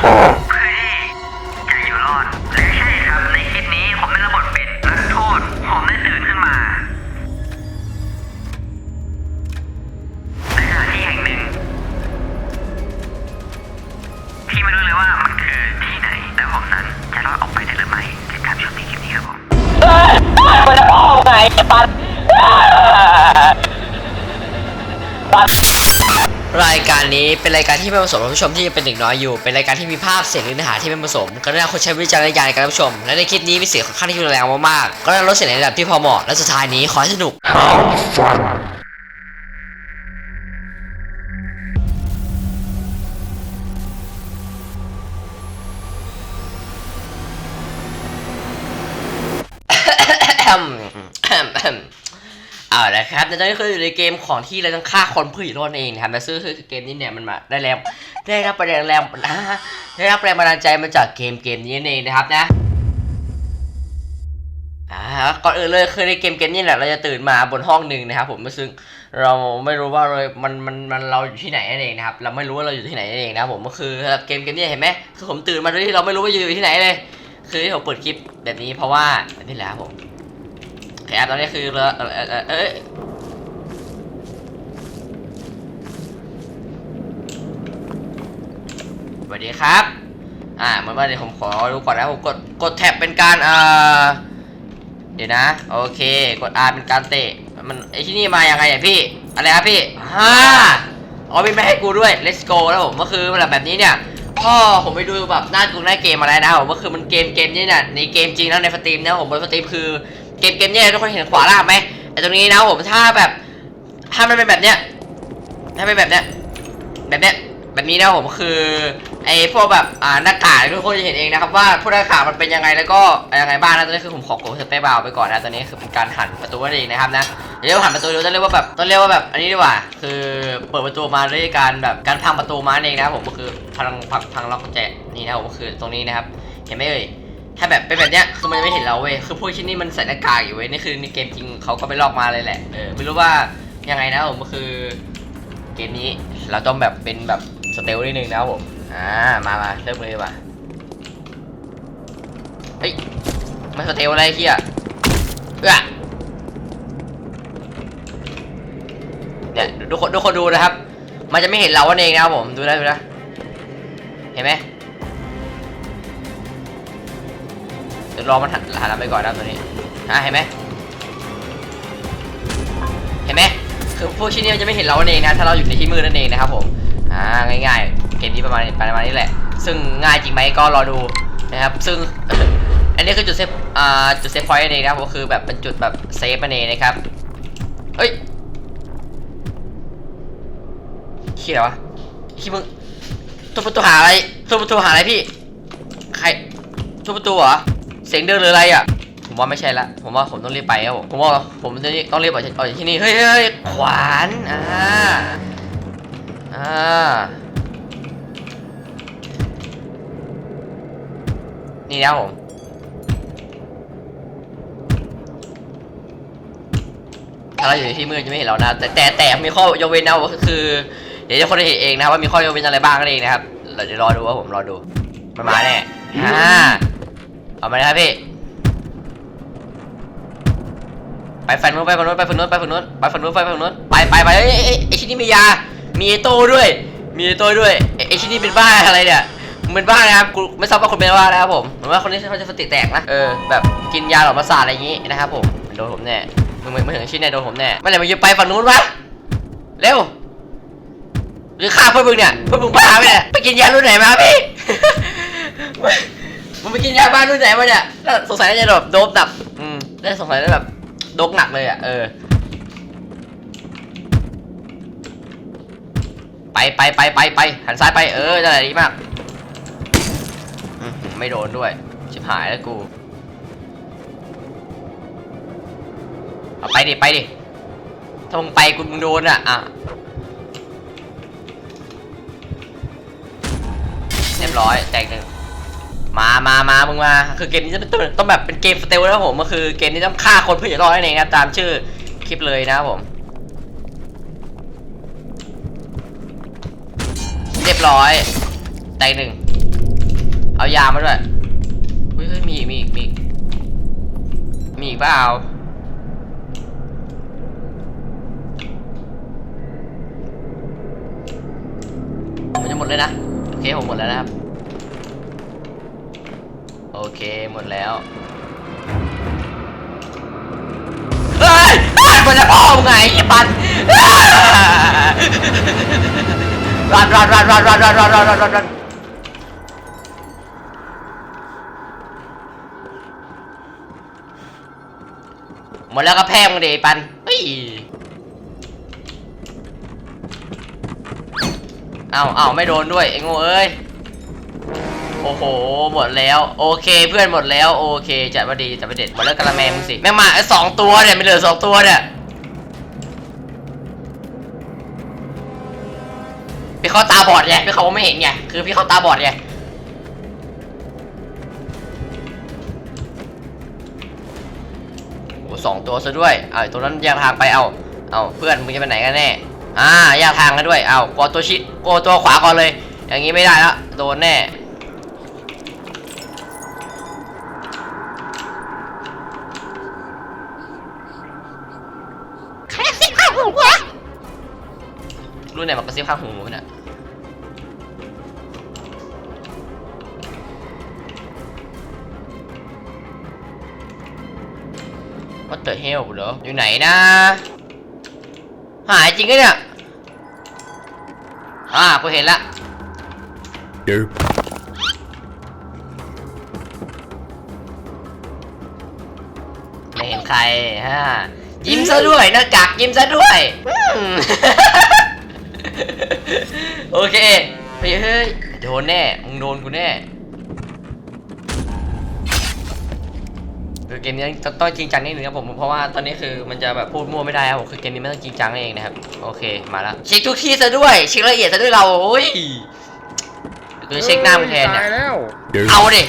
Oh. รายการที่ไม่ผสมท่านผู้ชมที่ยังเป็นเด็กน้อยอยู่ เป็นรายการที่มีภาพเสียงหรือเนื้อหาที่ไม่ผสมกรุณาคนใช้วิจารณญาณในการรับชม และในคลิปนี้มีเสียงค่อนข้างที่รุนแรงมากๆก็ได้ลดเสียงในระดับที่พอเหมาะและสุดท้ายนี้ขอให้สนุก เอาละครับในตอนนี้คืออยู่ในเกมของที่เราต้องฆ่าคนเพื่ออยู่รอดเองนะครับและซึ่งคือเกมนี้เนี่ยมันมาได้แรงได้รับแรงแรงได้รับแรงบันดาลใจมาจากเกมเกมนี้เองนะครับนะอ่าก่อนอื่นเลยคือในเกมเกมนี้แหละเราจะตื่นมาบนห้องหนึ่งนะครับผมซึ่งเราไม่รู้ว่าเรามันมันมันเราอยู่ที่ไหนนั่นเองนะครับเราไม่รู้ว่าเราอยู่ที่ไหนนั่นเองนะครับผมก็คือเกมเกมนี้เห็นไหมคือผมตื่นมาโดยที่เราไม่รู้ว่าอยู่ที่ไหนเลย คือที่ผมเปิดคลิปแบบนี้เพราะว่านี่แหละครับผม โอเครับตอนนี้คือเราเออเออเออเอยสวัสดีครับ อ่าเหมือนว่าเดี๋ยวผมขอดูก่อนนะผมกดกดแท็บเป็นการเอ่อเดี๋ยวนะ โอเค กด R เป็นการเตะ มันไอที่นี่มายังไงอะพี่ อะไรครับพี่ฮ่าอ๋อมีไม่ให้กูด้วย let's go แล้วผมก็คือแบบแบบนี้เนี่ยพ่อผมไปดูแบบหน้ากูหน้าเกมอะไรนะผมก็คือมันเกมเกมนี้เนี่ยในเกมจริงนะในสตรีมนะผมบนสตรีมคือ เกมเกมเนี่ยทุกคนเห็นขวาล่างไหมไอ้ตรงนี้นะผมถ้าแบบถ้ามันเป็นแบบเนี้ยถ้าเป็นแบบเนี้ยแบบเนี้ยแบบนี้นะผมคือไอ้พวกแบบอ่าหน้ากากทุกคนจะเห็นเองนะครับว่าพวกหน้ากากมันเป็นยังไงแล้วก็ยังไงบ้างนะตอนนี้คือผมขอกดสเปซบาร์ไปก่อนนะตอนนี้คือเป็นการหันประตูนั่นเองนะครับนะเรียกว่าหันประตูต้องเรียกว่าแบบต้องเรียกว่าแบบอันนี้ดีกว่า คือเปิดประตูมาด้วยการแบบการพังประตูมาเองนะครับผมก็คือพังพังพังล็อกกุญแจนี่นะผมก็คือตรงนี้นะครับ เห็นไหมเอ่ย ถ้าแบบเป็นแบบเนี้ยคือมันจะไม่เห็นเราเว้ยคือพวกชิ้นนี้มันใส่หน้ากากอยู่เว้ยนี่คือในเกมจริงเขาก็ไปลอกมาเลยแหละเออไม่รู้ว่ายังไงนะผมก็คือเกมนี้เราต้องแบบเป็นแบบสเตลนิดนึงนะผมอ่ามามาเริ่มเลยว่าเฮ้ยมาสเตลอะไรเฮียเอ้อเนี่ยทุกคนทุกคนดูนะครับ มันจะไม่เห็นเราเองนะครับผมดูได้ดูนะเห็นไหม ดี๋ยวรอมันหันหันหลังไปก่อนนะตัวนี้อะเห็นไหมเห็นไหมคือพวกชิ้นนี้มันจะไม่เห็นเราเองนะถ้าเราอยู่ในที่มืดนั่นเองนะครับผมอ่าง่ายๆเกมนี้ประมาณประมาณนี้แหละ ซึ่งง่ายจริงไหมก็รอดูนะครับ ซึ่งอันนี้คือจุดเซฟอ่าจุดเซฟพอยต์นั่นเองนะครับก็คือแบบเป็นจุดแบบเซฟนั่นเองนะครับเฮ้ยเขี้ยวะขี้มึงทุบประตูหาอะไรทุบประตูหาอะไรพี่ใครทุบประตูเหรอ เสียงเดินหรืออะไรอะ ผมว่าไม่ใช่ละ ผมว่าผมต้องรีบไปครับผมผมว่าผมจะต้องรีบออกจากออกจากที่นี่ เฮ้ยเฮ้ยขวาน อ่า อ่า นี่นะผมถ้าเราอยู่ในที่มืดจะไม่เห็นเรานะแต่แต่แต่มีข้อยกเว้นนะก็คือ เดี๋ยวจะคนเห็นเองนะว่ามีข้อยกเว้นอะไรบ้างนั่นเองนะครับ เราจะรอดูว่าผมรอดูมันมาแน่อ่า เอามาเลยครับพี่ ไปฝั่งนู้นไปฝั่งนู้นไปฝั่งนู้นไปฝั่งนู้นไปฝั่งนู้นไปฝั่งนู้นไปไปไปเอ้ยเอ้ยไอชิ้นนี้มียา มีไอโต้ด้วย มีไอโต้ด้วยไอชิ้นนี้เป็นบ้าอะไรเนี่ยมึงเป็นบ้านะครับกูไม่ทราบว่าคนเป็นบ้านะครับผมเหมือนว่าคนนี้เขาจะสติแตกนะ เออ แบบกินยาหลอดประสาทอะไรอย่างงี้นะครับผมโดนผมแน่ มึงมึงมึงถึงชิ้นเนี่ยโดนผมแน่เมื่อไหร่มึงจะไปฝั่งนู้นวะ เร็ว หรือฆ่าเพื่อนมึงเนี่ย เพื่อนมึงบ้าไหมเนี่ย ไปกินยารุ่นไหนมาพี่ มึงไปกินยาบ้านรุ่นไหนมาเนี่ยแล้วสงสัยน่าจะแบบโดบหนักอืมได้สงสัยได้แบบโดบหนักเลยอะ เออ ไปไปไปไปไปหันซ้ายไป เออนั่นแหละดีมากอืมไม่โดนด้วย ชิบหายแล้วกู เอาไปดิ ไปดิ ถ้ามึงไปกูมึงโดนอะ อะเรียบร้อยแตกหนึ่ง มามามามึงมา คือเกมนี้จะเป็นต้องต้องแบบเป็นเกมสเตลนะผม ก็คือเกมนี้ต้องฆ่าคนเพื่อจะรอดนั่นเองครับตามชื่อคลิปเลยนะครับผม เรียบร้อย แตกหนึ่ง เอายามาด้วยเฮ้ยเฮ้ยมีอีกมีอีกมีอีกมีอีกเปล่ามันจะหมดเลยนะ โอเคผมหมดแล้วนะครับ โอเคหมดแล้วเฮ้ยมันจะพ่อมึงไงไอ้ปันรันรันรันรันรันรันรันรันรันรันรันหมดแล้วก็แพ้มึงดิไอ้ปันเฮ้ยเอาเอาไม่โดนด้วยไอ้โง่เอ้ย โอ้โห หมดแล้ว โอเค เพื่อนหมดแล้ว โอเค จัดว่าดีจัดว่าเด็ดหมดแล้วกระแมมึงสิ แม่งมาไอ้สองตัวเนี่ยไม่เหลือสองตัวเนี่ยพี่เขาตาบอดไงพี่เขาไม่เห็นไง คือพี่เขาตาบอดไงโอ้สองตัวซะด้วย เอาไอ้ตัวนั้นแยกทางไป เอา เอาเพื่อนมึงจะไปไหนกันแน่ อ่าแยกทางกันด้วย เอากดตัวชิดกดตัวขวาก่อนเลย อย่างงี้ไม่ได้ล้วโดนแน่ รุ่นไหนมากระซิบข้างหูมันอะ What the hell เหรออยู่ไหนนะ หายจริงก็เนี่ยอ่ากูเห็นละ Nope. ไม่เห็นใครฮะยิ้มซะด้วยหน้ากากยิ้มซะด้วยอืม โอเคเฮ้ยเฮ้ยโดนแน่มึงโดนกูแน่คือเกมนี้ต้องต้องจริงจังนิดนึงครับผมเพราะว่าตอนนี้คือมันจะแบบพูดมั่วไม่ได้ครับผมคือเกมนี้ไม่ต้องจริงจังนั่นเองนะครับโอเคมาแล้วเช็คทุกที่ซะด้วยเช็คละเอียดซะด้วยเราโอ้ยกูจะเช็คหน้ามึงแทนเนี่ย Nope. เอาดิ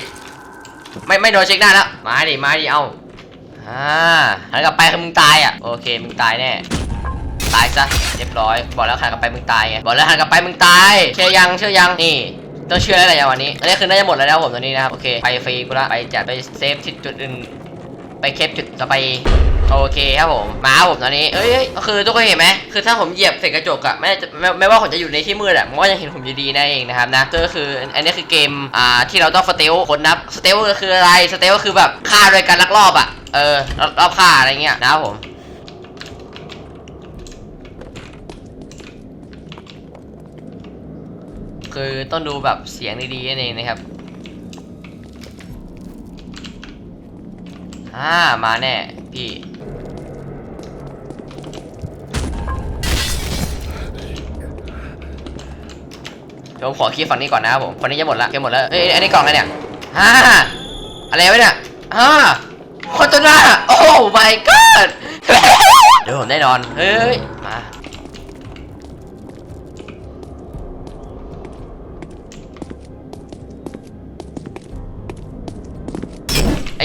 ไม่ไม่โดนเช็คหน้าแล้วมาดิมาดิเอาอ่าหันกลับไปคือมึงตายอะโอเคมึงตายแน่ ตายซะเรียบร้อย บอกแล้วหันกลับไปมึงตายไงบอกแล้วหันกลับไปมึงตายเชื่อยังเชื่อยังนี่ต้องเชื่อแล้วแหละอย่างวันนี้อันนี้คือน่าจะหมดแล้วนะผมตอนนี้นะครับโอเคไปฟรีกูละไปจัดไปเซฟที่จุดอื่นไปเคปจุดต่อไปโอเคครับผมมาผมตอนนี้เอ้ยก็คือทุกคนเห็นไหมคือถ้าผมเหยียบเศษกระจกอะไม่ไม่ไม่ว่าผมจะอยู่ในที่มืดอะมันก็ยังเห็นผมอยู่ดีนั่นเองนะครับนะก็คืออันนี้คือเกมอ่าที่เราต้องสเตลคนนับสเตลก็คืออะไรสเตลก็คือแบบฆ่าโดยการลักลอบอะเออรอบรอบฆ่าอะไรเงี้ยนะครับผม คือต้องดูแบบเสียงดีๆนั่นเองนะครับอ่ามาแน่พี่เดี๋ยวผมขอคีย์ฝั่งนี้ก่อนนะครับผมฝั่งนี้จะหมดละเกมหมดแล้วเอ้ยอันนี้กล่องอะไรเนี่ยฮ่าอะไรวะเนี่ยฮ่าโคตรน่าโอ้ my god เดี๋ยวผมแน่นอน เฮ้ย มา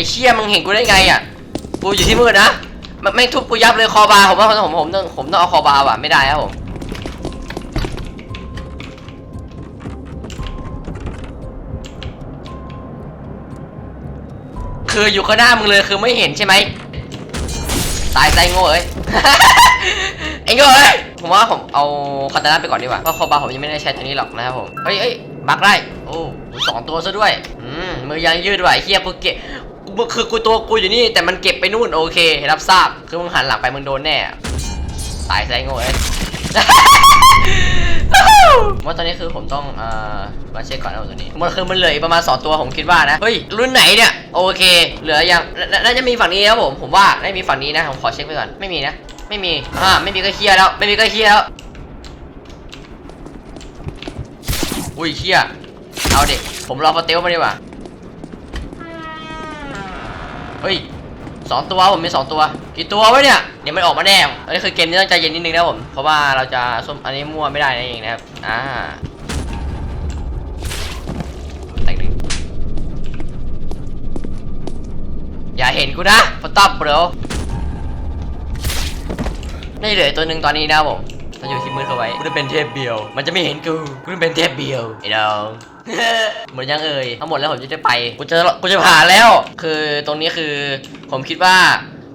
เชี่ยมึงเห็นกูได้ไงอะกูอยู่ที่มืดนะมันไม่ทุบกูยับเลยคอบาผมว่าผมผมต้องผมต้องเอาคอบาว่ะไม่ได้ครับผมคืออยู่ข้างหน้ามึงเลยคือไม่เห็นใช่ไหมตายใจโง่เอ้ยไอ้โง่เอ้ยผมว่าผมเอาคาตานาไปก่อนดีกว่าเพราะคอบาผมยังไม่ได้ใช้ตัวนี้หรอกนะครับผมเฮ้ยเฮ้ยบักได้โอ้สองตัวซะด้วยอืมมือยังยืดไหวเฮียกูเก็ บกูคือกูตัวกูอยู่นี่แต่มันเก็บไปนู่นโอเค รับทราบคือมึงหันหลังไปมึงโดนแน่ตายใจโง่เอ้ยว่าตอนนี้คือผมต้องเอ่อมาเช็คก่อนนะตัวนี้มันคือมันเหลืออีกประมาณสองตัวผมคิดว่านะเฮ้ยรุ่นไหนเนี่ยโอเค เหลือยังนาน่าจะมีฝั่งนี้นะครับผมผมว่าได้มีฝั่งนี้นะผมขอเช็คไปก่อนไม่มีนะไม่มีอ่าไม่มีก็เคลียร์แล้วไม่มีก็เคลียร์แล้วอุ้ยเคลียร์เอาเด็กผมรอฟเตลมาดีกว่า เฮ้ยสองตัวผมมีสองตัวกี่ตัววะเนี่ยเดี๋ยวมันออกมาแน่อันนี้คือเกมนี้ต้องใจเย็นนิดนึงนะผมเพราะว่าเราจะส้มอันนี้มั่วไม่ได้นั่นเองนะครับอ่าแตกหนึ่งอย่าเห็นกูนะฟอตตอปเบรนี่เหลือตัวหนึ่งตอนนี้นะครับผมสถ้าอยู่ที่มืดเข้าไว้กูจะเป็นเทพเบียว มันจะไม่เห็นกูกูจะเป็นเทพเบียวไอ้น้อง หมดยังเอ่ยทั้งหมดแล้วผมจะได้ไป กูจะกูจะผ่านแล้ว คือตรงนี้คือผมคิดว่า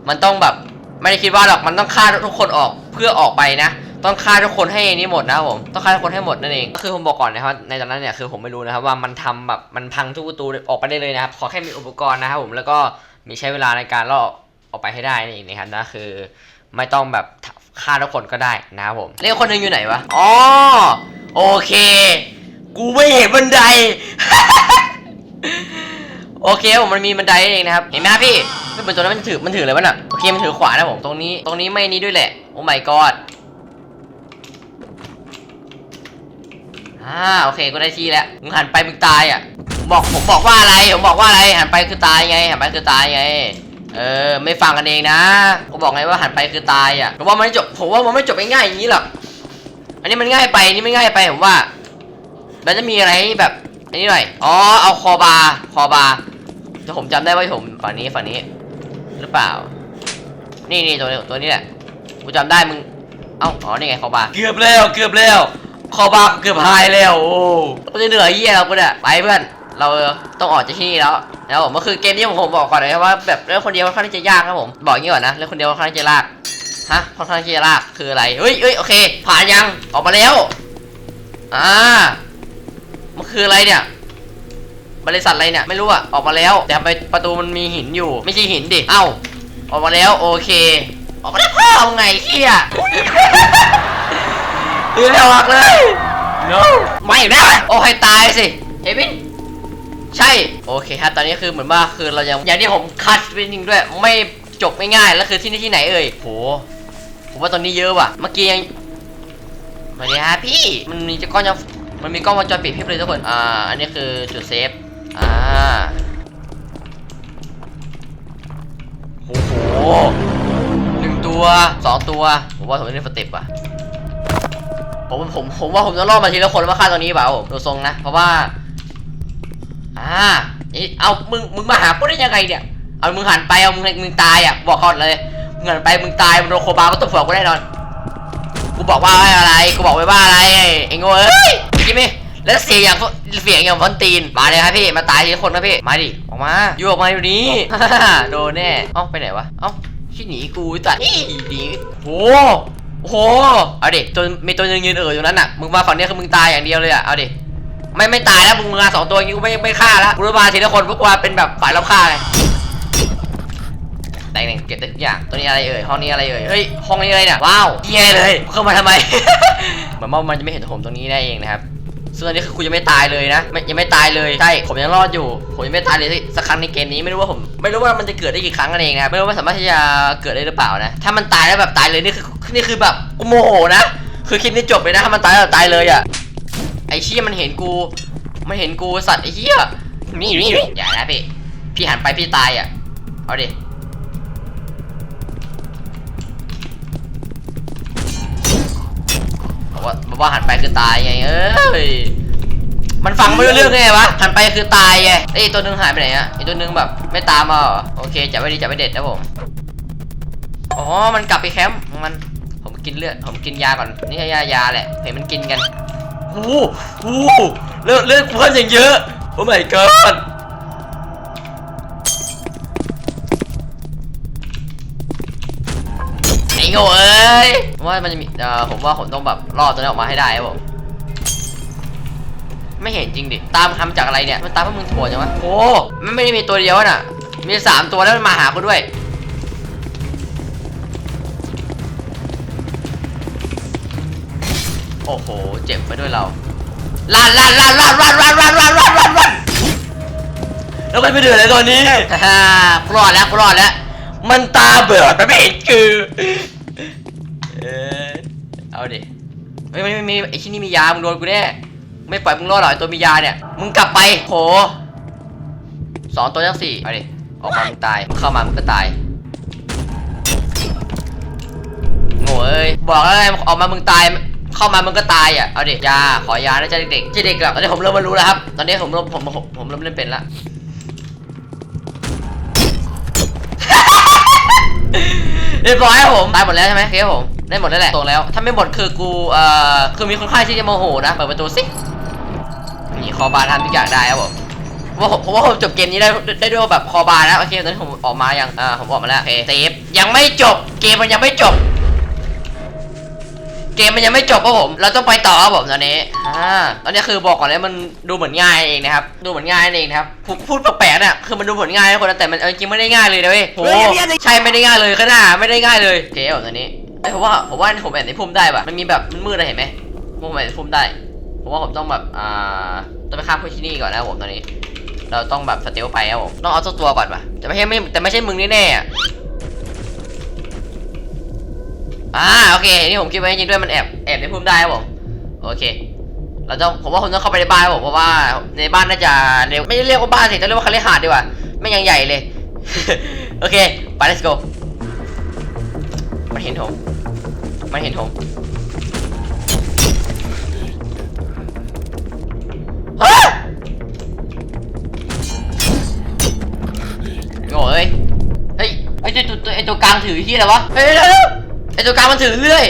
มันต้องแบบไม่ได้คิดว่าหรอกมันต้องฆ่าทุกคนออกเพื่อออกไปนะ ต้องฆ่าทุกคนให้นี่หมดนะผมต้องฆ่าทุกคนให้หมดนั่นเองก็คือผมบอกก่อนนะครับในตอนนั้นเนี่ยคือผมไม่รู้นะครับว่ามันทำแบบมันพังทุกประตูออกไปได้เลยนะครับขอแค่มีอุปกรณ์นะครับผมแล้วก็มีใช้เวลาในการล่อออกไปให้ได้นี่นะครับนะคือ ไม่ต้องแบบฆ่าทุกคนก็ได้นะครับผมเรียกคนหนึงอยู่ไหนวะอ๋อโอเค กูไม่เห็นบันได โอเคผมมันมีบันไดเองนะครับ เห็นไหมครับพี่คือเป็นตัวนั้นมันถือมันถืออะไรวะน่ะโอเคมันถือขวานะผมตรงนี้ตรงนี้ไม่นี้ด้วยแหละ โอ้ my god อ่าโอเคก็ได้ที่แล้วมึงหันไปมึงตายอะผมบอกผมบอกว่าอะไรผมบอกว่าอะไรหันไปคือตายไงหันไปคือตายไงเออไม่ฟังกันเองนะก็บอกไงว่าหันไปคือตายอะผมว่ามันไม่จบผมว่ามันไม่จบง่ายๆอย่างนี้หรอกอันนี้มันง่ายไปนี่ไม่ง่ายไปผมว่า มันจะมีอะไรให้แบบอันนี้หน่อย อ๋อ เอาคอบาร์คอบาร์แต่ผมจำได้ว่าผมฝั่งนี้ฝั่งนี้ หรือเปล่า นี่นี่ตัวนี้ตัวนี้แหละ กูจำได้มึง เอ้า อ๋อ นี่ไงคอบาร์เกือบแล้ว เกือบแล้ว คอบาร์เกือบหายแล้ว โอ้เราจะเหนื่อยเยี่ยเรากูเนี่ยไปเพื่อน เราต้องออกจากที่นี่แล้วแล้วผมก็คือเกมนี้ผมผมบอกก่อนเลยว่าแบบเล่นคนเดียวค่อนข้างที่จะยากครับผม บอกอย่างนี้ก่อนนะเล่นคนเดียวค่อนข้างที่จะยาก ฮะ ค่อนข้างที่จะยากคืออะไร เฮ้ยเฮ้ยโอเค ผ่านยัง ออกมาแล้ว อ่า มันคืออะไรเนี่ย บริษัทอะไรเนี่ย ไม่รู้อะออกมาแล้ว แต่ทำไมประตูมันมีหินอยู่ ไม่ใช่หินดิ เอ้า ออกมาแล้วโอเค ออกมาแล้วพ่อเอาไงเฮียเฮียออกเลย no ไม่นะโอ้ให้ตายสิเอวินใช่ โอเคครับ ตอนนี้คือเหมือนว่าคือเรายังอย่างที่ผมคัดเป็นจริงด้วย ไม่จบง่ายๆแล้วคือที่นี่ที่ไหนเอ่ยโหผมว่าตอนนี้เยอะว่ะ เมื่อกี้ยังสวัสดีครับพี่ มันมีกล้องจะ มันมีกล้องวงจรปิดพียบเลยทุกคน อ่า อันนี้คือจุดเซฟ อ่า โอ้โหหนึ่งตัวสองตัว ผมว่าผมเล่นสเต็ปว่ะผมผมผมว่าผมจะล่อมาทีละคนแล้วมาฆ่าตัวนี้เปล่าผมดูทรงนะ เพราะว่า อ่านี่เอามึงมึงมาหากูได้ยังไงเนี่ยเอามึงหันไปเอามึงมึงตายอะบอกเขาเลยมึงหันไปมึงตายมึงโดนโคบาก็ตบหัวกูแน่นอน กูบอกว่าอะไรกูบอกไว้ว่าอะไรไอ้โง่เอ้ย กินไหมแล้วเสียงอย่างเสียงอย่างฟอนตีนมาเลยครับพี่มาตายทีละคนนะพี่มาดิออกมาอยู่ออกมาอยู่นี้ โดนแน่เอ้าไปไหนวะเอ้าขี้หนีกูตัดนี่หนีโหโอ้โหเอาดิตัวมีตัวยืนยืนเอออยู่นั้นน่ะมึงมาฝั่งนี้คือมึงตายอย่างเดียวเลยอะเอาดิไม่ไม่ตายแล้วมึงมาสองตัวอย่างงี้กูไม่ไม่ฆ่าแล้วกูจะมาทีละคนพวกกูมาเป็นแบบฝ่ายรับฆ่าไงแต่งหนึ่งเก็บได้ทุกอย่างตัวนี้อะไรเอ่ยห้องนี้อะไรเอ่ยเฮ้ยห้องนี้อะไรเนี่ยว้าวเย่เลยเข้ามาทำไมเหมือนว่ามันจะไม่เห็นผมตรงนี้ได้เองนะครับ ซึ่งตอนนี้คือกูยังไม่ตายเลยนะไม่ยังไม่ตายเลยใช่ผมยังรอดอยู่ ผมยังไม่ตายเลยสักครั้งในเกมนี้ไม่รู้ว่าผม ไม่รู้ว่ามันจะเกิดได้กี่ครั้งกันเองนะไม่รู้ว่าสามารถที่จะเกิดได้หรือเปล่านะถ้ามันตายแล้วแบบตายเลยนี่คือนี่คือแบบกูโมโหนะคือคลิปนี้จบเลยนะถ้ามันตายแล้วตายเลยอะไอ้เชี่ยมันเห็นกูมันเห็นกูสัตว์ไอ้เหี้ยนี่นี่นี่อย่านะพี่พี่หันไปพี่ตายอะเอาดิ บอกว่าบอกว่าหันไปคือตายไงเอ้ยมันฟังไม่รู้เรื่องไงวะหันไปคือตายไงไอ้ตัวหนึงหายไปไหนอะไอ้ตัวหนึงแบบไม่ตามมาโอเคจับไว้ดีจับไว้เด็ดนะผมอ๋อมันกลับไปแคมป์มันผมกินเลือดผมกินยาก่อนนี่ยายาแหละเห็นมันกินกันโอ้โหเลือดเลือดเพิ่มอย่างเยอะโอ้ my god โง่เอ้ยผมว่ามันจะมีเอ่อผมว่าผมต้องแบบรอดตัวนี้ออกมาให้ได้ครับผมไม่เห็นจริงดิ ตามทำจากอะไรเนี่ย มันตามพวกมึงโถั่วจังวะโอ้มันไม่ได้มีตัวเดียวน่ะ มีสามตัวแล้วมันมาหากูด้วย โอ้โห เจ็บไปด้วยเราลั่นลั่นลั่นลั่นลั่นลั่นลั่นลั่นลั่นลั่นลั่นแล้วมันไม่เดือดเลยตอนนี้ฮ่ากรอดแล้วกรอดแล้ว มันตาเบิดมันไม่เห็นคือเออ เอาดิเฮ้ยไม่ไม่มีไอ้ที่นี่มียา มึงโดนกูแน่ ไม่ปล่อยมึงรอดหรอกไอ้ตัวมียาเนี่ย มึงกลับไปโหสองตัวยังสี่เอาดิ ออกมา มึงตาย มึงเข้ามา มึงก็ตายโง่เอ้ย บอกแล้วไงออกมา มึงตาย เข้ามา มึงก็ตายอะ เอาดิ ยา ขอยานะจ๊ะเด็กๆจ๊ะเด็กหรอกตอนนี้ผมเริ่มมารู้แล้วครับ ตอนนี้ผมเริ่มผมผมผมเริ่มเล่นเป็นละ เรียบร้อยครับผม ตายหมดแล้วใช่ไหมเคครับผม ได้หมดแล้วแหละตรงแล้ว ถ้าไม่หมดคือกูเอ่อคือมีคนไข้ที่จะโมโหนะเปิดประตูสินี่คอบาร์ทำทุกอย่างได้ครับผมผมว่าผมผมว่าผมจบเกมนี้ได้ได้ด้วยแบบคอบาร์แล้วโอเคตอนนี้ผมออกมายังอ่าผมออกมาแล้วโอเคเซฟยังไม่จบเกมมันยังไม่จบ เกมมันยังไม่จบครับผมเราต้องไปต่อครับผมตอนนี้อ่าตอนนี้คือบอกก่อนเลยมันดูเหมือนง่ายเองนะครับดูเหมือนง่ายเองนะครับพูดพูดแปลกๆเนี่ยคือมันดูเหมือนง่ายนะคนนะแต่มันเอาจริงๆไม่ได้ง่ายเลยนะเว้ยโหใช่ไม่ได้ง่ายเลยขนาดไม่ได้ง่ายเลยโอเคครับผมตอนนี้ เอ้ยผมว่าผมว่าผมแอบในพุ่มได้ป่ะมันมีแบบมันมืดนะเห็นไหมผมแอบในพุ่มได้ ผมว่าผมต้องแบบอ่าต้องไปฆ่าพวกที่นี่ก่อนนะผมตอนนี้ เราต้องแบบสเตลไปครับผมต้องเอาตัวตัวก่อนป่ะแต่ไม่ใช่ไม่แต่ไม่ใช่มึงแน่ๆอะอ่าโอเคนี่ผมคิดไว้จริงด้วยมันแอบแอบในพุ่มได้ครับผมโอเค เราต้องผมว่าผมต้องเข้าไปในบ้านผมเพราะว่าในบ้านน่าจะเรียกไม่เรียกว่าบ้านสิต้องเรียกว่าคาลิหาดดีกว่าไม่ยังใหญ่เลย โอเค ไป let's go มันเห็นผม ม่เห็นผมฮะโง่เอ้ย เฮ้ย ไอตัวตัวไอตัวกลางถือที่อะไรวะ เฮ้ยไอตัวกลางมันถือเรื่อย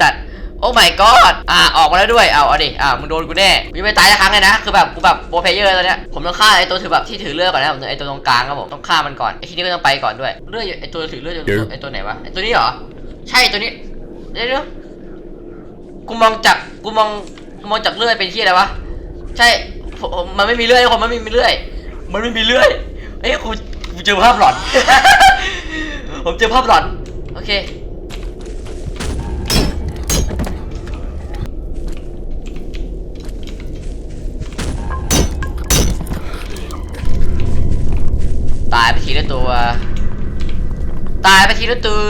สัตว์โอ้ my god อ่าออกมาแล้วด้วย เอาเอาดิ อ่ามึงโดนกูแน่กูจะไม่ตายสักครั้งเลยนะ คือแบบกูแบบโปรเพลเยอร์ตอนเนี้ย ผมต้องฆ่าไอตัวถือแบบที่ถือเลือดก่อนนะผมไอตัวตรงกลางครับผม ต้องฆ่ามันก่อน ไอที่นี่ก็ต้องไปก่อนด้วย เลือดอยู่ไอตัวถือเลือดอยู่เดี๋ยวไอตัวไหนวะ ไอตัวนี้เหรอ ใช่ตัวนี้ เดี๋ยวเดี๋ยวกูมองจากกูมอง กูมองจากเลือดเป็นที่อะไรวะ ใช่ผมผมมันไม่มีเลือดทุกคนมันไม่มีเลือดมันไม่มีเลือดเอ้ยกูกูเจอภาพหลอน ผมเจอภาพหลอน โอเค ตายไปทีละตัว ตายไปทีละตัว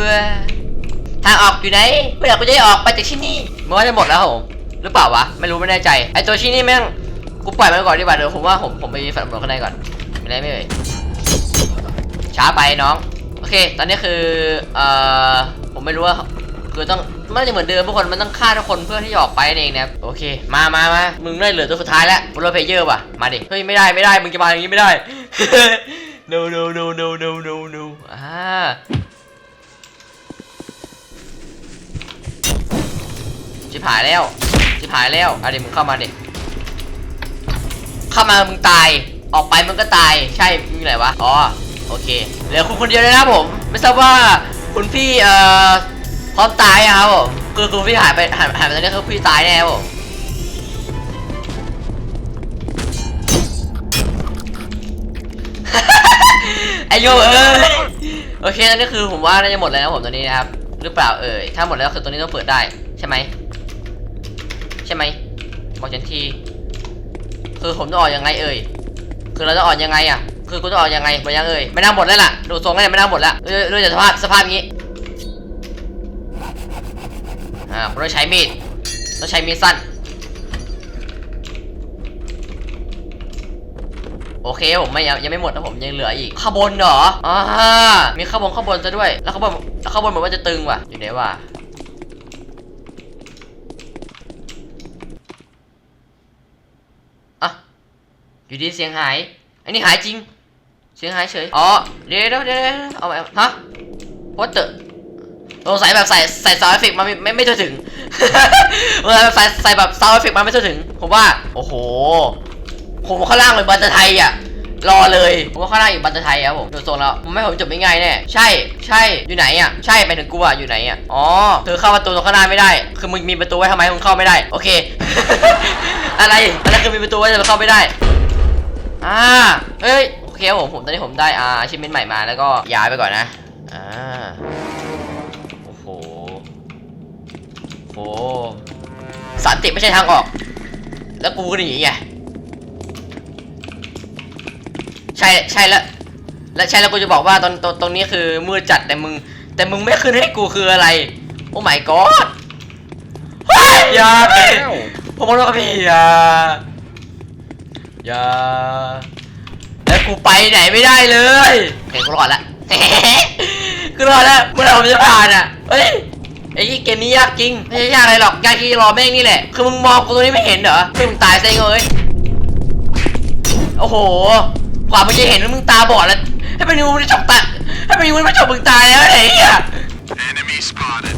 ทางออกอยู่ไหนเมื่อไหร่กูจะได้ออกไปจากที่นี่มันว่าจะหมดแล้วครับผมหรือเปล่าวะไม่รู้ไม่แน่ใจไอตัวที่นี่แม่งกูปล่อยมันก่อนดีกว่าเดี๋ยวผมว่าผมผมไปฝันตำรวจข้างในก่อนไม่ได้ไม่เลยช้าไปน้องโอเค ตอนนี้คือเอ่อผมไม่รู้ว่าคือต้องมันจะเหมือนเดิมทุกคนมันต้องฆ่าทุกคนเพื่อที่จะออกไปนั่นเองนะโอเคมามามามึงได้เหลือตัวสุดท้ายแล้วบนรถเพเยอร์ว่ะมาดิเฮ้ยไม่ได้ไม่ได้มึงจะมาอย่างนี้ไม่ได้ no no no no no no no อ่าชิบหายแล้วชิบหายแล้วอะเดี๋ยวมึงเข้ามาดิเข้ามามึงตาย ออกไปมึงก็ตาย ใช่มีอะไรวะ อ๋อ โอเค เหลือคุณคนเดียวเลยนะผม ไม่ทราบว่าคุณพี่เอ่อพร้อมตายอะครับผมคือคุณพี่หายไปหายหายไปตอนนี้คือพี่ตายแน่ครับผม ไอโยเอ้ยโอเคตอนนี้คือผมว่าน่าจะหมดแล้วนะผมตอนนี้นะครับหรือเปล่าเอ่ยถ้าหมดแล้วคือตัวนี้ต้องเปิดได้ใช่ไหมใช่ไหมบอกฉันทีคือผมต้องออกยังไงเอ่ยคือเราจะออกยังไงอะคือกูจะออกยังไงมายังเอ่ยไม่น่าหมดแล้วล่ะดูทรงแล้วเนี่ยไม่น่าหมดแล้วดูดูจากสภาพสภาพอย่างนี้อ่าผมต้องใช้มีดต้องใช้มีดสั้น โอเคผมไม่ยังยังไม่หมดนะผมยังเหลืออีกข้างบนเหรออ่ามีข้างบนข้างบนซะด้วย แล้วข้างบนแล้วข้างบนเหมือนว่าจะตึงว่ะอยู่ไหนวะอะอยู่ดีเสียงหาย อันนี้หายจริง เสียงหายเฉยอ๋อเดี๋ยวเดี๋ยวเดี๋ยวเอาใหม่ฮะว a เตอร์สงสัยแบบใส่ใส่ซาวด์เอฟเฟกมาไม่ไม่ไม่ถึงเวลาใส่ใส่แบบซาวด์เอฟเฟกมาไม่ถึง ผมว่า โอ้โห ผมข้างล่างเลยบันเตอร์ไทยอะรอเลยผมว่าข้างล่างอยู่บันเตอร์ไทยครับผมดูทรงแล้วผมไม่ให้ผมจบไม่ง่ายแน่ใช่ใช่อยู่ไหนอะใช่ไปถึงกูอะอยู่ไหนอะอ๋อเธอเข้าประตูตรงข้างหน้าไม่ได้ คือมึงมีประตูไว้ทำไมมึงเข้าไม่ได้ โอเค อะไรอะไรคือมีประตูไว้แต่เข้าไม่ได้อ่าเอ้ยโอเคผมผมตอนนี้ผมได้อ่าชิมเมนใหม่มาแล้วก็ย้ายไปก่อนนะอ่าโอ้โหโอ้โหสันติไม่ใช่ทางออก แล้วกูก็หนีไง ใช่ใช่แล้วและใช่แล้วกูจะบอกว่าตรงตรงตรงนี้คือมืดจัดแต่มึง แต่มึงไม่ขึ้นให้กูคืออะไร โอ้ my god เฮ้ยอย่าผมบอกแล้วพี่อย่าอย่าแล้วกูไปไหนไม่ได้เลยเห็นกูรอดละกูรอดแล้วเมื่อไหร่ผมจะผ่านอะเฮ้ยไอ้เกมนี้ยากจริงไม่ใช่ยากอะไรหรอกยากที่รอแม่งนี่แหละ คือมึงมองกูตรงนี้ไม่เห็นเหรอคือมึงตายเซ็งเลยโอ้โห กว่ามึงจะเห็นมึงตาบอดแล้ว ให้มันดูมันจบตาให้มันดูมันจบมึงตายแล้วไอ้เหี้ย Enemy spotted.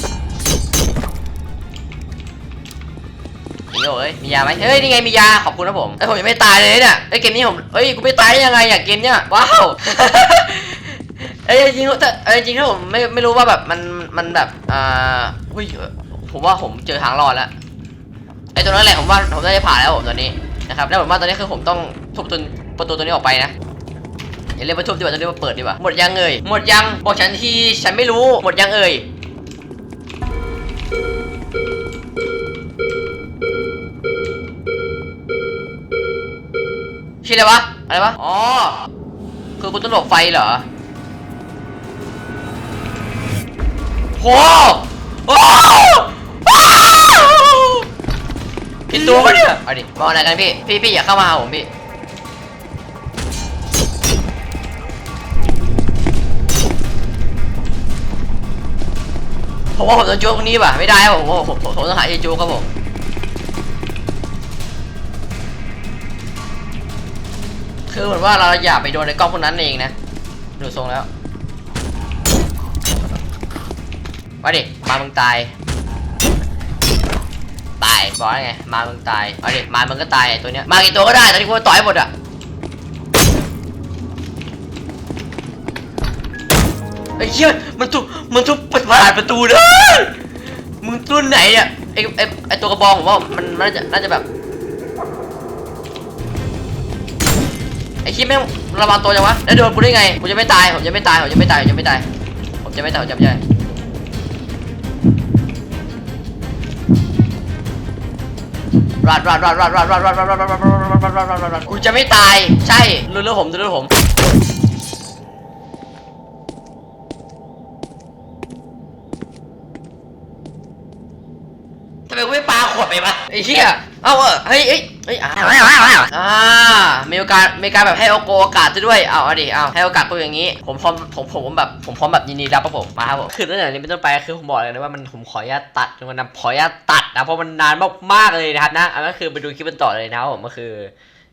นี่โอ้ยมียาไหมเฮ้ยนี่ไงมียาขอบคุณนะผมไอ้ยผมยังไม่ตายเลยเนี่ยไอ้ยเกมนี้ผมเอ้ยกูไม่ตายได้ยังไงอยากเกมเนี้ยว้าว เอ้ยจริงๆถ้าเอ้ยจริงๆถ้าผมไม่ไม่รู้ว่าแบบมันมันแบบอ่าอุ้ยผมว่าผมเจอทางรอดแล้วไอ้ตัวนั้นแหละผมว่าผมได้ผ่านแล้วผมตอนนี้นะครับแล้วผมว่าตอนนี้คือผมต้องทุบตัว ประตูตัวนี้ออกไปนะอย่าเรียกว่าทุบดีกว่าจะเรียกว่าเปิดดีกว่าหมดยังเอ่ยหมดยังบอกฉันทีฉันไม่รู้หมดยังเอ่ยชื่ออะไรวะอะไรวะอ๋อคือคุณต้องหลบไฟเหรอโหโอ้ผิดตัวเนี่ยเอาดิมองอะไรกันพี่พี่พี่อย่าเข้ามาหาผมพี่ ผมว่าผมจะโจ๊กตรงนี้ป่ะไม่ได้ครับผมผมผมผมต้องหาที่โจ๊กครับผมคือเหมือนว่าเราอย่าไปโดนในกล้องพวกนั้นเองนะดูทรงแล้วมาดิมามึงตายตายบอกแล้วไงมามึงตายมาดิมามึงก็ตายตัวเนี้ยมากี่ตัวก็ได้ตอนนี้กูต่อยให้หมดอะ ไอ้เหี้ยมันทุบมันทุบเปิดผ่านประตูเลยมึงรุ่นไหนเนี่ยไอ้ไอ้ไอ้ตัวกระบองผมว่ามันน่าจะน่าจะแบบไอ้คิดแม่งระวังตัวจังวะแล้วโดนกูได้ไงผมจะไม่ตายผมจะไม่ตายผมจะไม่ตายผมจะไม่ตายผมจะไม่ตายผมจะไม่ตายรัดรัดรัดรัดรัดรัดรัดรัดรัดรัดรัดรัดรัดรัดรัดรัดกูจะไม่ตายใช่ดูเรื่องผมดูเรื่องผม ทำไมกูไม่ปาขวดไปวะไอ้เหี้ยเอาเออเฮ้ยเฮ้ยเฮ้ยอ่าอ่ามีโอกาสมีการแบบให้โอกโอกาสจะด้วยเอาเอาดิเอาให้โอกาสตัวอย่างนี้ ผมพร้อมผมผมแบบผมพร้อมแบบยินดีรับครับผมมาครับผมคือตั้งแต่นี้เป็นต้นไปคือผมบอกเลยนะว่ามันผมขออนุญาตตัดจนมันนขออนุญาตตัดนะเพราะมันนานมากๆเลยนะครับนะอันนั้นคือไปดูคลิปกันต่อเลยนะครับผมก็คือ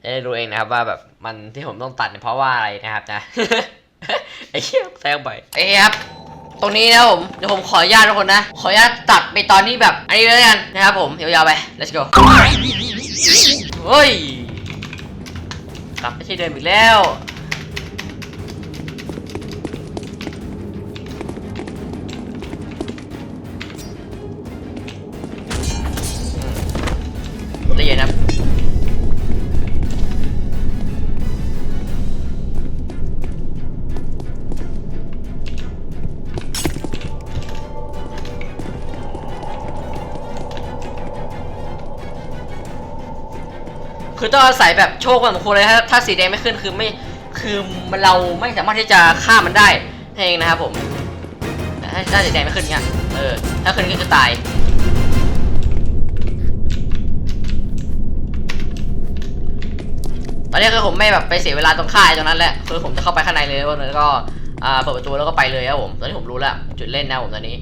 จะได้รู้เองนะครับว่าแบบมันที่ผมต้องตัดเนี่ยเพราะว่าอะไรนะครับนะไอ้เหี้ยแซงไปไอ้เหี้ยครับ ตรงนี้นะผม เดี๋ยวผมขออนุญาตทุกคนนะ ขออนุญาตตัดไปตอนนี้แบบ อันนี้เลยแล้วกันนะครับผม ยาวๆไป let's go เฮ้ย กลับไปที่เดิมอีกแล้ว อต้าศัยแบบโชคพอสมควรเลยถ้าถ้าสีแดงไม่ขึ้นคือไม่คือมันเราไม่สามารถที่จะฆ่ามันได้เองนะครับผมถ้าสีแดงไม่ขึ้นเนี่ยเออถ้าขึ้นก็คือตายตอนนี้คือผมไม่แบบไปเสียเวลาตรงค่ายตรงนั้นแหละคือผมจะเข้าไปข้างในเลยแล้วก็อ่าเปิดประตูแล้วก็ไปเลยครับผมตอนนี้ผมรู้แล้วจุดเล่นนะผมตอนนี้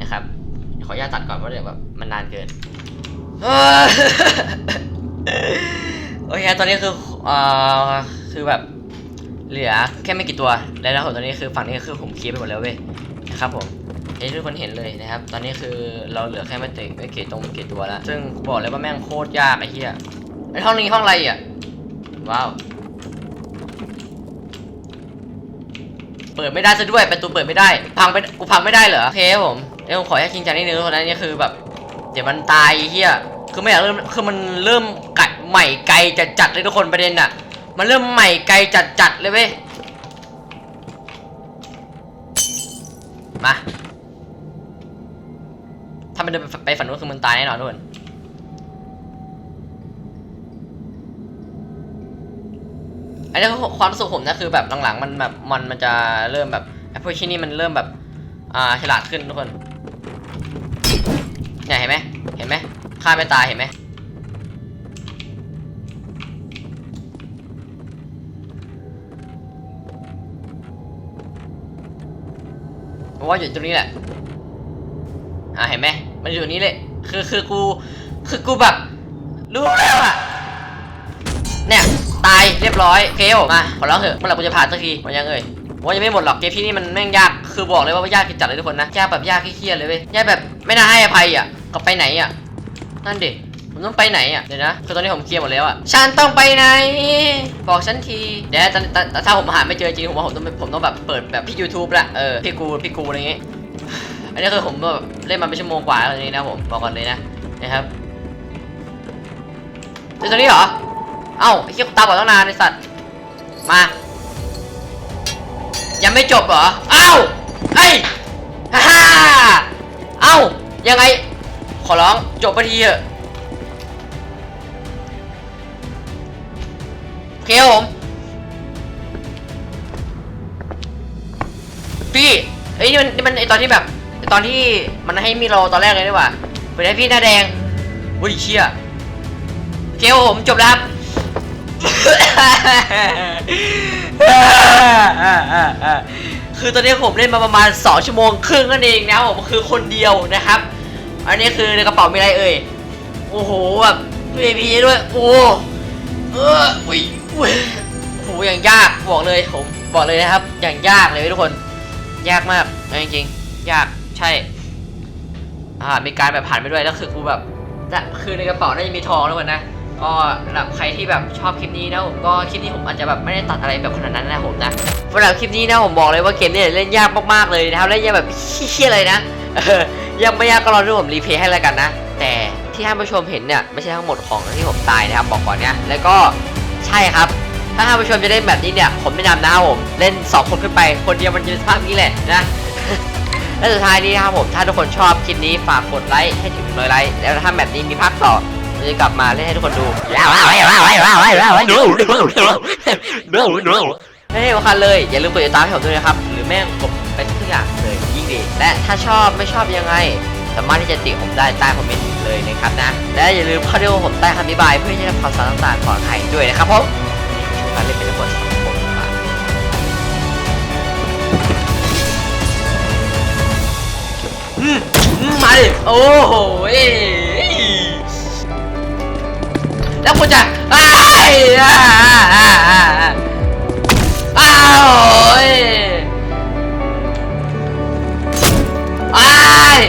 นะครับขออนุญาตตัดก่อนเพราะเดี๋ยวแบบมันนานเกิน อเคตอนนี้คือเอ่อคือแบบเหลือแค่ไม่กี่ตัวแล้วนะผมตอนนี้คือฝั่งนี้คือผมเคลียร์ไปหมดแล้วเว้ยนะครับผมเอ้ทุกคนเห็นเลยนะครับ ตอนนี้คือเราเหลือแค่ไม่เตะไม่เกตตรงไม่เกตตัวแล้ว ซึ่งบอกเลยว่าแม่งโคตรยากไอ้เหี้ยไอ้ห้องนี้ห้องอะไรอะ ว้าว เปิดไม่ได้ซะด้วยประตูเปิดไม่ได้ พังไปกูพังไม่ได้เหรอ โอเคผมเดี๋ยวผมขอแค่จริงจังนิดนึงทุกคนนะนี่คือแบบ เดี๋ยวมันตายไอ้เฮียคือไม่อยากเริ่ม คือมันเริ่มกัดใหม่ไกลจัดจัดๆเลยทุกคนประเด็นอะมันเริ่มใหม่ไกลจัดจัดๆเลยเว้ยมาถ้ามันเดินไปฝันนู้นคือมันตายแน่นอนทุกคนอันนี้คือความรู้สึกผมนะคือแบบหลังๆมันแบบมันมันจะเริ่มแบบไอ้พวกที่นี่มันเริ่มแบบอ่าฉลาดขึ้นทุกคนเนี่ยเห็นไหมเห็นไหมฆ่าไม่ตายเห็นไหม ผมว่าอยู่ตรงนี้แหละ อ่าเห็นไหมมันอยู่ตรงนี้เลยคือคือกู คือกูแบบรู้แล้วอะเนี่ยตายเรียบร้อยเกลมาขอร้องเถอะเมื่อไหร่กูจะผ่านสักทีมันยังเอ่ยว่ายังไม่หมดหรอกเกมที่นี่มันแม่งยากคือบอกเลยว่ายากจัดเลยทุกคนนะยากแบบยากขี้เกียจเลยเว้ยยากแบบไม่น่าให้อภัยอะก็ไปไหนอะนั่นดิ ผมต้องไปไหนอะเดี๋ยวนะคือตอนนี้ผมเคลียร์หมดแล้วอะฉันต้องไปไหน บอกฉันทีเดี๋ยวถ้าผมหาไม่เจอจริงผมว่าผมต้องผมต้องแบบเปิดแบบพี่ YouTube ละเออพี่กูพี่กูอะไรเงี้ยอันนี้คือผมแบบเล่นมาเป็นชั่วโมงกว่าแล้วนี้นะผมบอกก่อนเลยนะนะครับเจอตัวนี้เหรอเอ้าไอ้เหี้ยตาบอดตั้งนานไอ้สัตว์มา ยังไม่จบเหรอเอ้าเอ้ยฮ่าฮ่าเอ้ายังไง ขอร้องจบไปทีเถอะ เคครับผม พี่เอ้ยนี่มันนี่มันไอตอนที่แบบไอตอนที่มันให้มีเราตอนแรกเลยดีกว่าเป็นไอพี่หน้าแดงวุ้ยเชี่ยโอเคครับผมจบแล้วครับ คือตอนนี้ผมเล่นมาประมาณ 2 ชั่วโมงครึ่งนั่นเองนะครับผมคือคนเดียวนะครับ อันนี้คือในกระเป๋ามีอะไรเอ่ย โอ้โหแบบ VIP ด้วย โอ้ เอออุ้ย อุ้ยโอ้โหอย่างยากบอกเลยผมบอกเลยนะครับ อย่างยากเลยทุกคน ยากมากเอาจริงๆยากใช่ อ่ามีการแบบผ่านไปด้วยแล้วคือกูแบบจะคือในกระเป๋าน่าจะมีทองแล้วกันนะก็สำหรับใครที่แบบชอบคลิปนี้นะผมก็คลิปนี้ผมอาจจะแบบไม่ได้ตัดอะไรแบบขนาดนั้นนะผมนะสำหรับคลิปนี้นะผมบอกเลยว่าเกมนี้เล่นยากมากๆเลยนะครับเล่นยากแบบเฮี้ยเลยนะยังไม่ยากก็รอดูผมรีเพลย์ให้แล้วกันนะ แต่ที่ท่านผู้ชมเห็นเนี่ยไม่ใช่ทั้งหมดของที่ผมตายนะครับบอกก่อนเนี่ยแล้วก็ ใช่ครับ ถ้าท่านผู้ชมจะเล่นแบบนี้เนี่ย ผมแนะนำนะครับผม เล่น 2 คนขึ้นไป คนเดียวมันจะสภาพนี้แหละนะ และสุดท้ายนี้นะครับผม ถ้าทุกคนชอบคลิปนี้ฝากกดไลค์ให้ถึง100ไลค์แล้วถ้าแบบนี้มีภาคต่อเราจะกลับมาเล่นให้ทุกคนดูไม่ให้สำคัญเลย อย่าลืมกดติดตามให้ผมด้วยนะครับ หรือแม่งกดไปทุกอย่างเลยยิ่งดี และถ้าชอบไม่ชอบยังไง สามารถที่จะติผมได้ใต้คอมเมนต์เลยนะครับนะ และอย่าลืมเข้าดูผมใต้คำอธิบายเพื่อที่จะความสารต่างๆของไทยด้วยนะครับผมการเล่นเป็นระบบสองคมมาอืมมาดิโอ้โหแล้วคุณจะอ้ายอ้าอ้ายอ้าย